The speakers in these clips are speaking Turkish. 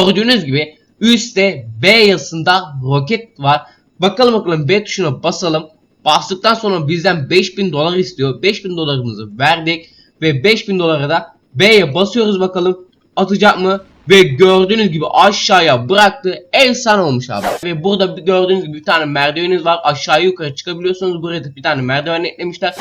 gördüğünüz gibi üstte B yazısında roket var. Bakalım bakalım B tuşuna basalım. Bastıktan sonra bizden 5000 dolar istiyor. 5000 dolarımızı verdik ve 5000 dolara da B'ye basıyoruz bakalım atacak mı? Ve gördüğünüz gibi aşağıya bıraktı. Efsane olmuş abi. Ve burada gördüğünüz gibi bir tane merdiveniniz var. Aşağı yukarı çıkabiliyorsunuz. Buraya bir tane merdiven eklemişler.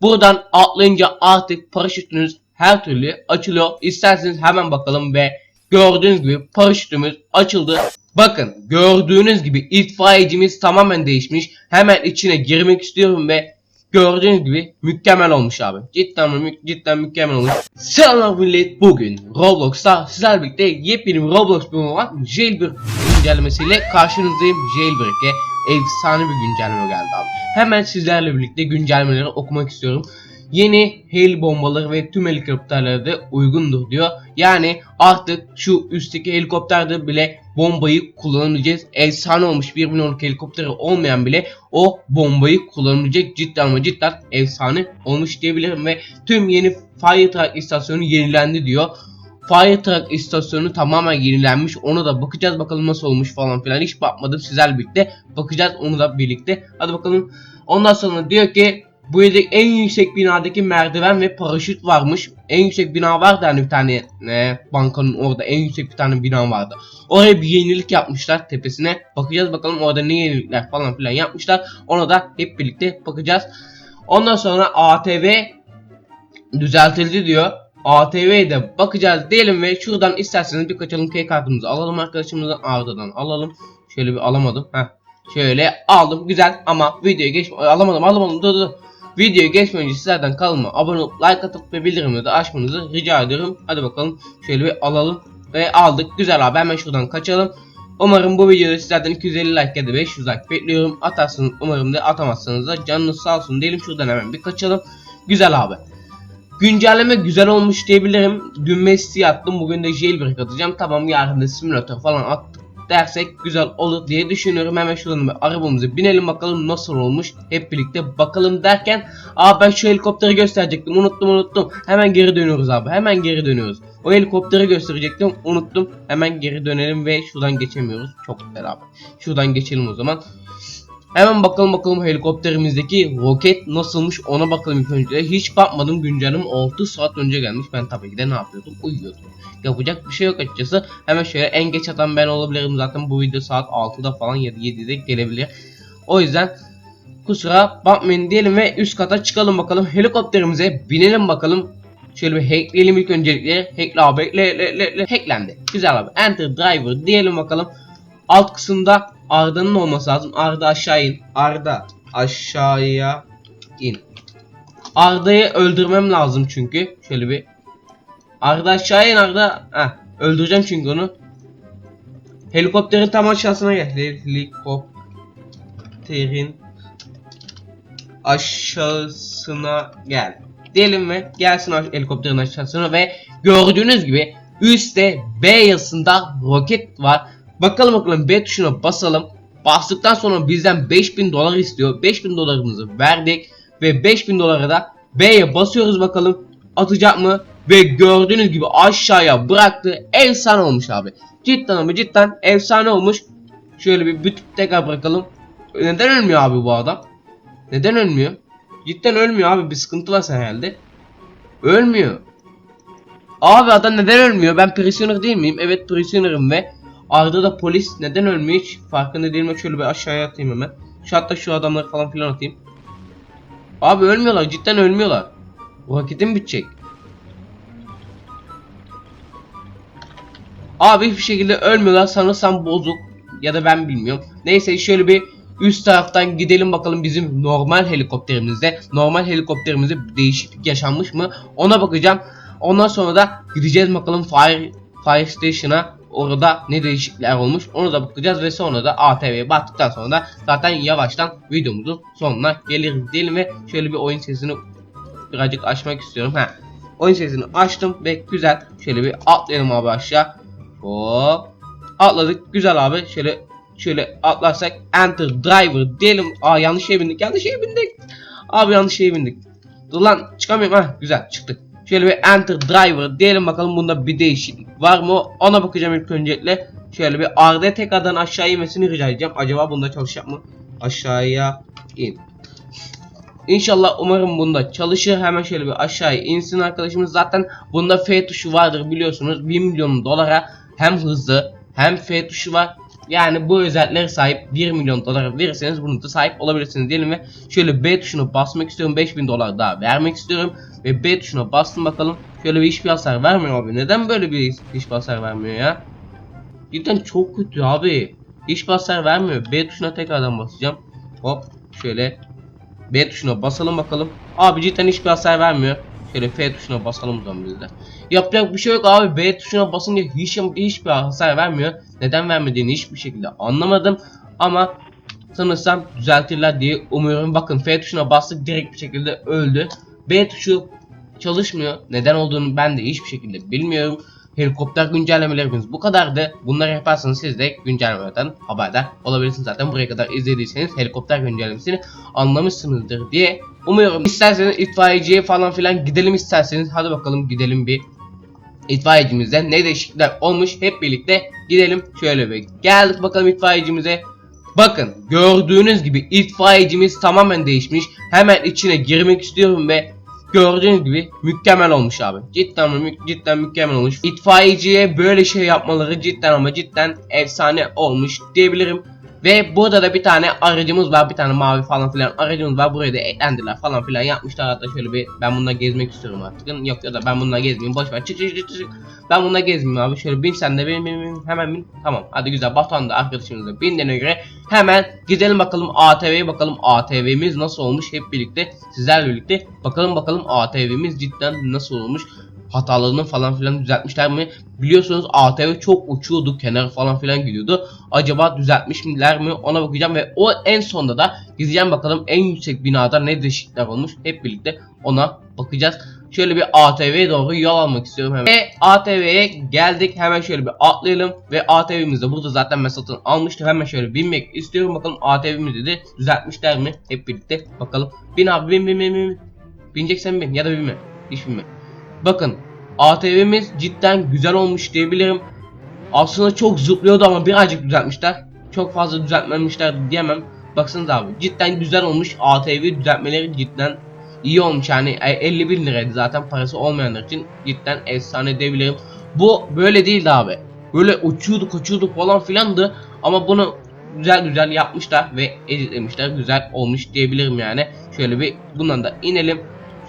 Buradan atlayınca artık paraşütünüz her türlü açılıyor. İsterseniz hemen bakalım ve gördüğünüz gibi paraşütümüz açıldı. Bakın gördüğünüz gibi itfaiyecimiz tamamen değişmiş. Hemen içine girmek istiyorum ve gördüğünüz gibi mükemmel olmuş abi. Cidden mü- cidden mükemmel olmuş. Selamlar millet. Bugün Roblox'ta sizlerle birlikte yepyeni Roblox bölümü olan Jailbreak güncellemesiyle karşınızdayım. Jailbreak'e efsane bir güncelleme geldi abi. Hemen sizlerle birlikte güncellemeleri okumak istiyorum. Yeni heli bombaları ve tüm helikopterlerde uygundur diyor. Yani artık şu üstteki helikopterde bile bombayı kullanabileceğiz. Efsane olmuş 1 milyonluk helikopteri olmayan bile o bombayı kullanabilecek cidden ama cidden efsane olmuş diyebilirim ve tüm yeni Fire istasyonu yenilendi diyor. Fire istasyonu tamamen yenilenmiş. Ona da bakacağız bakalım nasıl olmuş falan filan. Hiç bakmadım sizlerle birlikte. Bakacağız onu da birlikte. Hadi bakalım. Ondan sonra diyor ki bu yedek en yüksek binadaki merdiven ve paraşüt varmış. En yüksek bina vardı hani bir tane e, bankanın orada en yüksek bir tane bina vardı. Oraya bir yenilik yapmışlar tepesine. Bakacağız bakalım orada ne yenilikler falan filan yapmışlar. Ona da hep birlikte bakacağız. Ondan sonra ATV düzeltildi diyor. ATV'ye de bakacağız diyelim ve şuradan isterseniz bir kaçalım key kartımızı alalım arkadaşımızdan Arda'dan alalım. Şöyle bir alamadım. Heh. Şöyle aldım güzel ama videoya geç alamadım alamadım dur dur. Videoya geçmeden önce sizlerden kanalıma abone olup like atıp ve bildirimleri de açmanızı rica ediyorum. Hadi bakalım şöyle bir alalım ve aldık. Güzel abi hemen şuradan kaçalım. Umarım bu videoda sizlerden 250 like ya da 500 like bekliyorum. Atarsınız umarım da atamazsanız da canınız sağ olsun diyelim. Şuradan hemen bir kaçalım. Güzel abi. Güncelleme güzel olmuş diyebilirim. Dün Messi attım. Bugün de jailbreak atacağım. Tamam yarın da simülatör falan attık dersek güzel olur diye düşünüyorum. Hemen şuradan bir arabamıza binelim bakalım nasıl olmuş. Hep birlikte bakalım derken Aa ben şu helikopteri gösterecektim. Unuttum unuttum. Hemen geri dönüyoruz abi. Hemen geri dönüyoruz. O helikopteri gösterecektim. Unuttum. Hemen geri dönelim ve şuradan geçemiyoruz. Çok güzel abi. Şuradan geçelim o zaman. Hemen bakalım bakalım helikopterimizdeki roket nasılmış ona bakalım ilk önce. Hiç bakmadım güncellim 6 saat önce gelmiş. Ben tabii ki de ne yapıyordum? Uyuyordum. Yapacak bir şey yok açıkçası. Hemen şöyle en geç atan ben olabilirim zaten bu video saat 6'da falan ya da 7'de gelebilir. O yüzden kusura bakmayın diyelim ve üst kata çıkalım bakalım. Helikopterimize binelim bakalım. Şöyle bir hackleyelim ilk öncelikle. Hackle abi. Le, le, le, le. Hacklendi. Güzel abi. Enter driver diyelim bakalım. Alt kısımda Arda'nın olması lazım. Arda aşağı in. Arda aşağıya in. Arda'yı öldürmem lazım çünkü. Şöyle bir. Arda aşağı in Arda. Heh, öldüreceğim çünkü onu. Helikopterin tam aşağısına gel. Helikopterin aşağısına gel. Diyelim mi? Gelsin helikopterin aşağısına ve gördüğünüz gibi üstte B yazısında roket var. Bakalım bakalım B tuşuna basalım. Bastıktan sonra bizden 5000 dolar istiyor. 5000 dolarımızı verdik ve 5000 dolara da B'ye basıyoruz bakalım atacak mı? Ve gördüğünüz gibi aşağıya bıraktı. Efsane olmuş abi. Cidden ama cidden efsane olmuş. Şöyle bir bütün tekrar bırakalım. Neden ölmüyor abi bu adam? Neden ölmüyor? Cidden ölmüyor abi bir sıkıntı var herhalde. Ölmüyor. Abi adam neden ölmüyor? Ben prisoner değil miyim? Evet prisoner'ım ve Arda da polis neden ölmüyor hiç farkında değilim. Şöyle bir aşağıya atayım hemen. Şu hatta şu adamları falan filan atayım. Abi ölmüyorlar cidden ölmüyorlar. Vakitim bitecek. Abi hiçbir şekilde ölmüyorlar sanırsam bozuk ya da ben bilmiyorum. Neyse şöyle bir üst taraftan gidelim bakalım bizim normal helikopterimizde. Normal helikopterimizde değişiklik yaşanmış mı ona bakacağım. Ondan sonra da gideceğiz bakalım Fire, Fire Station'a. Orada ne değişiklikler olmuş onu da bakacağız ve sonra da ATV'ye baktıktan sonra da zaten yavaştan videomuzun sonuna geliriz diyelim ve şöyle bir oyun sesini birazcık açmak istiyorum. Ha. Oyun sesini açtım ve güzel şöyle bir atlayalım abi aşağı. Hop. Atladık. Güzel abi. Şöyle şöyle atlarsak enter driver diyelim. Aa yanlış şeye bindik. Yanlış şeye bindik. Abi yanlış şeye bindik. Dur lan çıkamıyorum. Ha güzel çıktık. Şöyle bir enter driver diyelim bakalım bunda bir değişiklik var mı? Ona bakacağım ilk öncelikle. Şöyle bir RD tekrardan aşağı inmesini rica edeceğim. Acaba bunda çalışacak mı? Aşağıya in. İnşallah umarım bunda çalışır. Hemen şöyle bir aşağıya insin arkadaşımız. Zaten bunda F tuşu vardır biliyorsunuz. 1 milyon dolara hem hızlı hem F tuşu var. Yani bu özelliklere sahip 1 milyon dolara verirseniz bunu da sahip olabilirsiniz diyelim ve şöyle B tuşuna basmak istiyorum. 5000 dolar daha vermek istiyorum ve B tuşuna bastım bakalım. Şöyle bir hiçbir hasar vermiyor abi. Neden böyle bir hiçbir hasar vermiyor ya? Cidden çok kötü abi. Hiçbir hasar vermiyor. B tuşuna tekrardan basacağım. Hop şöyle B tuşuna basalım bakalım. Abi cidden hiçbir hasar vermiyor şöyle F tuşuna basalım o biz de Yapacak bir şey yok abi B tuşuna basınca hiç, hiçbir hasar vermiyor. Neden vermediğini hiçbir şekilde anlamadım. Ama sanırsam düzeltirler diye umuyorum. Bakın F tuşuna bastık direkt bir şekilde öldü. B tuşu çalışmıyor. Neden olduğunu ben de hiçbir şekilde bilmiyorum. Helikopter güncellemelerimiz bu kadardı. Bunları yaparsanız siz de güncellemelerden haberdar olabilirsiniz. Zaten buraya kadar izlediyseniz helikopter güncellemesini anlamışsınızdır diye umuyorum. İsterseniz itfaiyeciye falan filan gidelim isterseniz. Hadi bakalım gidelim bir itfaiyecimizden ne değişiklikler olmuş hep birlikte gidelim şöyle bir geldik bakalım itfaiyecimize bakın gördüğünüz gibi itfaiyecimiz tamamen değişmiş hemen içine girmek istiyorum ve gördüğünüz gibi mükemmel olmuş abi. Cidden mü cidden mükemmel olmuş. İtfaiyeciye böyle şey yapmaları cidden ama cidden efsane olmuş diyebilirim ve burada da bir tane aracımız var. Bir tane mavi falan filan aracımız var. Buraya da eklendiler falan filan yapmışlar. Hatta şöyle bir ben bununla gezmek istiyorum artık. Yok ya da ben bununla gezmeyeyim. Boş ver. Çık çık çık çık. Ben bununla gezmeyeyim abi. Şöyle bin sen de bin bin bin. Hemen bin. Tamam. Hadi güzel. Batuhan da arkadaşımız da bindiğine göre hemen gidelim bakalım ATV'ye bakalım ATV'miz nasıl olmuş hep birlikte sizlerle birlikte bakalım bakalım ATV'miz cidden nasıl olmuş hatalarını falan filan düzeltmişler mi? Biliyorsunuz ATV çok uçuyordu, kenar falan filan gidiyordu. Acaba düzeltmişler mi? Ona bakacağım ve o en sonda da gideceğim bakalım en yüksek binada ne değişiklikler olmuş. Hep birlikte ona bakacağız. Şöyle bir ATV'ye doğru yol almak istiyorum hemen. Ve ATV'ye geldik. Hemen şöyle bir atlayalım. Ve ATV'miz de burada zaten ben satın almıştım. Hemen şöyle binmek istiyorum. Bakalım ATV'mizi de düzeltmişler mi? Hep birlikte bakalım. Bin abi bin bin bin bin. Bineceksen bin ya da binme. Hiç binme. Bakın ATV'miz cidden güzel olmuş diyebilirim. Aslında çok zıplıyordu ama birazcık düzeltmişler. Çok fazla düzeltmemişler diyemem. Baksanıza abi cidden güzel olmuş. ATV düzeltmeleri cidden iyi olmuş yani 50 bin liraydı zaten parası olmayanlar için cidden efsane diyebilirim. Bu böyle değildi abi. Böyle uçuyordu kaçıyordu falan filandı ama bunu güzel güzel yapmışlar ve editlemişler güzel olmuş diyebilirim yani. Şöyle bir bundan da inelim.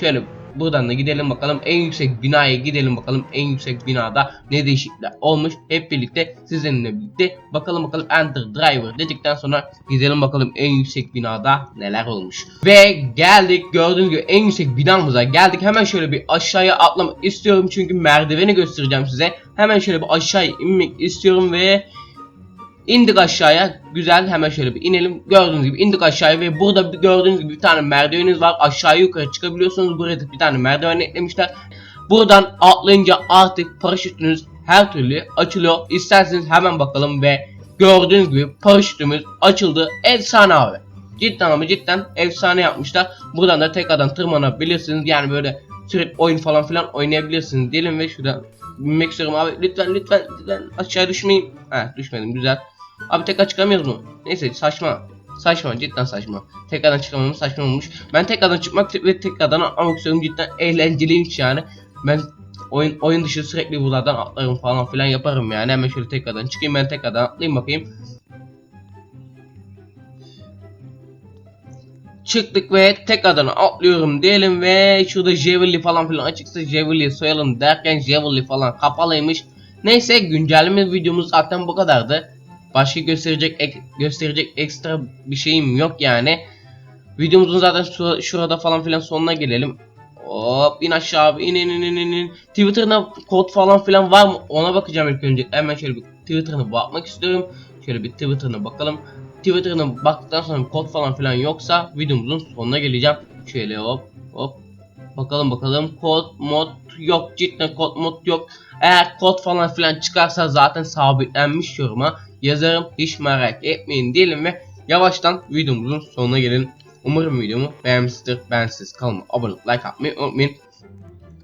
Şöyle buradan da gidelim bakalım. En yüksek binaya gidelim bakalım. En yüksek binada ne değişiklikler olmuş? Hep birlikte sizinle birlikte bakalım bakalım. Enter driver dedikten sonra gidelim bakalım en yüksek binada neler olmuş. Ve geldik. Gördüğünüz gibi en yüksek binamıza geldik. Hemen şöyle bir aşağıya atlamak istiyorum. Çünkü merdiveni göstereceğim size. Hemen şöyle bir aşağıya inmek istiyorum ve İndik aşağıya. Güzel hemen şöyle bir inelim. Gördüğünüz gibi indik aşağıya ve burada gördüğünüz gibi bir tane merdiveniniz var. Aşağı yukarı çıkabiliyorsunuz. Buraya bir tane merdiven eklemişler. Buradan atlayınca artık paraşütünüz her türlü açılıyor. İsterseniz hemen bakalım ve gördüğünüz gibi paraşütümüz açıldı. Efsane abi. Cidden ama cidden efsane yapmışlar. Buradan da tekrardan tırmanabilirsiniz. Yani böyle sürekli oyun falan filan oynayabilirsiniz diyelim ve şuradan binmek istiyorum abi. Lütfen lütfen lütfen aşağı düşmeyin. Ha düşmedim güzel. Abi tekrar çıkamıyoruz mu? Neyse saçma. Saçma cidden saçma. Tekrardan çıkamam saçma olmuş. Ben tekrardan çıkmak ve tekrardan atlamak istiyorum. Cidden eğlenceliymiş yani. Ben oyun oyun dışı sürekli buradan atlarım falan filan yaparım yani. Hemen şöyle tekrardan çıkayım ben tekrardan atlayayım bakayım. Çıktık ve tekrardan atlıyorum diyelim ve şurada Javelin falan filan açıksa Javelin soyalım derken Javelin falan kapalıymış. Neyse güncelleme videomuz zaten bu kadardı. Başka gösterecek ek, gösterecek ekstra bir şeyim yok yani. Videomuzun zaten şu, şurada falan filan sonuna gelelim. Hop in aşağı in in in in in. Twitter'da kod falan filan var mı ona bakacağım ilk önce. Hemen şöyle bir Twitter'ına bakmak istiyorum. Şöyle bir Twitter'ına bakalım. Twitter'ına baktıktan sonra kod falan filan yoksa videomuzun sonuna geleceğim. Şöyle hop hop. Bakalım bakalım kod mod yok cidden kod mod yok. Eğer kod falan filan çıkarsa zaten sabitlenmiş yoruma yazarım. Hiç merak etmeyin diyelim ve yavaştan videomuzun sonuna gelin. Umarım videomu beğenmişsinizdir. Ben siz kanalıma abone olup like atmayı unutmayın.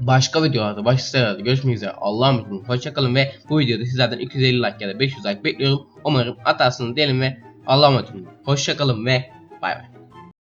başka videolarda, başka sitelerde görüşmek üzere. Allah'a emanet olun. Hoşçakalın ve bu videoda sizlerden 250 like ya da 500 like bekliyorum. Umarım atarsınız diyelim ve Allah'a emanet olun. Hoşçakalın ve bay bay.